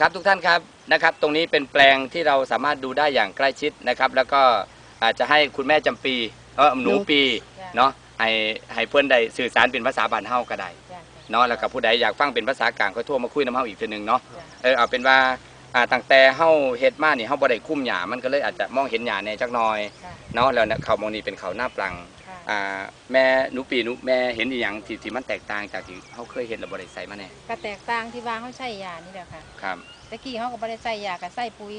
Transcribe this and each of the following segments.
ครับทุกท่านครับนะครับ ตรงนี้เป็นแปลงที่เราสามารถดูได้อย่างใกล้ชิดนะครับ แล้วก็อาจจะให้คุณแม่จำปีเออหนูปีจ้ะเนาะให้ให้เพื่อนได้สื่อสารเป็นภาษาบ้านเฮาก็ได้จ้ะเนาะแล้วก็ผู้ใดอยากฟังเป็นภาษากลางก็โทรมาคุยน้ำเฮาอีกทีหนึงเนาะจ้ะเออเอาเป็นว่า อ่าตั้งแต่เฮาเฮ็ดมานี่เฮาบ่ได้คุ้มหญ้ามันก็เลยอาจจะมองเห็นหญ้าแหน่จักหน่อยค่ะเนาะแล้วเนี่ยเขามองนี่เป็นเขาหน้าปลังค่ะอ่าแม่หนูปีหนูแม่เห็นอีหยังที่ที่มันแตกต่างจากที่เฮาเคยเห็นแล้วบ่ได้ใส่มาแน่ก็แตกต่างที่ว่าเขาใช้ยานี่แหละค่ะครับ ตะกี้เขาก็บ่ได้ใส่ยาก็ใส่ปุ๋ย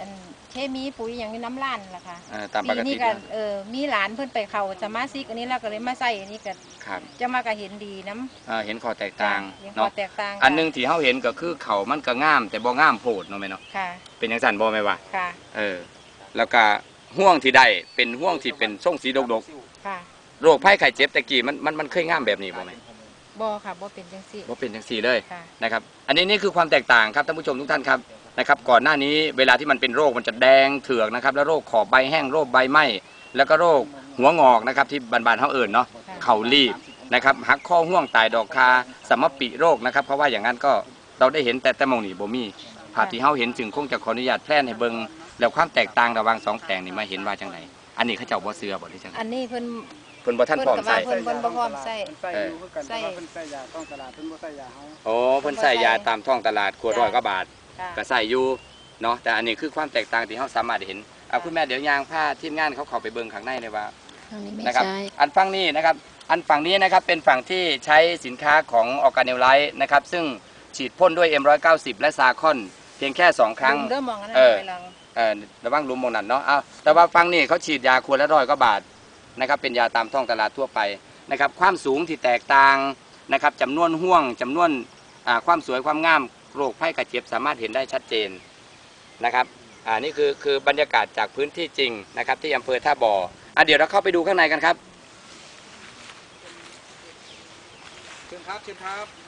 อันเคมีปุ๋ยอย่างนี้น้ำล้านล่ะค่ะเอ่อตามปกปีตินี้ก็แล้วเออมีหลานเพิ่นไปเข้าสมาชิกอันนี้แล้วก็เลยมาใส่อันนี้ก็ครับจะมาก็เห็นดีน้ำเอ่อเห็นข้อแตกต่างยังพอเนาะแตกต่างอันหนึงที่เฮาเห็นก็คือเขามันก็งาม แต่บ่งามโพดเนาะแม่เนาะค่ะ เป็นจังซั่นบ่แม่ว่า ค่ะ เออ แล้วก็ห่วงที่ได้เป็นห่วงที่เป็นทรงสีดกค่ะๆโรคภัยไข้เจ็บแต่กี้มันมันมันเคยงามแบบนี้บ่แม่บ่ค่ะบ่เป็นจังซี่บ่เป็นจังซี่เลย ค่ะ นะครับ อันนี้นี่คือความแตกต่างครับท่านผู้ชมทุกท่านครับ นะครับก่อนหน้านี้เวลาที่มันเป็นโรคมันจะแดงเถือกนะครับแล้วโรคขอบใบแห้งโรคใบไหม้แล้วก็โรคหัวงอกนะครับที่บานๆเฮาเอิ้นเนาะค่ะเข่ารีบนะครับหักข้อห่วงตายดอกคาสมปิโรคนะครับเพราะว่าอย่างนั้นก็เราได้เห็นแต่แต่หมองนี่บ่มีภาพที่เฮาเห็นจึงคงจะขออนุญาตแพร่ให้เบิ่งแล้วความแตกต่างระหว่างสองแปลงนี่มาเห็นว่าจังไดอันนี้เขาเจ้าบ่เชื่อบ่หรือจังไดอันนี้เพิ่นเพิ่นบ่ทันพร้อมเพิ่นก็ใส่ว่าเพิ่นเบ่พร้อมใส่ใส่อยู่คือกันใส่แต่ว่าเพิ่นใส่ยาต้องตลาดเพิ่นบ่ใส่ยาเฮาโอ้เพิ่นใส่ยาตามท้องตลาดขวดร้อยกว่าบาทค่ะ ก็ใส่อยู่เนาะแต่อันนี้คือความแตกต่างที่เราสามารถเห็นเอาคุณแม่เดี๋ยวยางผ้าทีมงานเขาเข้าไปเบิ่งข้างในเลยว่าทางนี้ไม่นะครับใช่อันฝั่งนี้นะครับ อันฝั่งนี้นะครับเป็นฝั่งที่ใช้สินค้าของออร์แกเนลไลท์นะครับซึ่งฉีดพ่นด้วย M190 และซาคอนเพียงแค่ 2 ครั้งลุมเริ่มมองอันนั้นเออไปลองเอ่อระวังลุมมองนั่นเนาะเอาแต่ว่าฝั่งนี้เขาฉีดยาขวดละร้อยกว่าบาทนะครับเป็นยาตามท้องตลาดทั่วไปนะครับความสูงที่แตกต่างนะครับจำนวนห่วงจำนวนอ่าความสวยความงาม โรคไข้กระเจ็บสามารถเห็นได้ชัดเจนนะครับอ่านี่คือคือบรรยากาศจากพื้นที่จริงนะครับ ที่อำเภอท่าบ่ออะเดี๋ยวเราเข้าไปดูข้างในกันครับเชิญครับเชิญครับ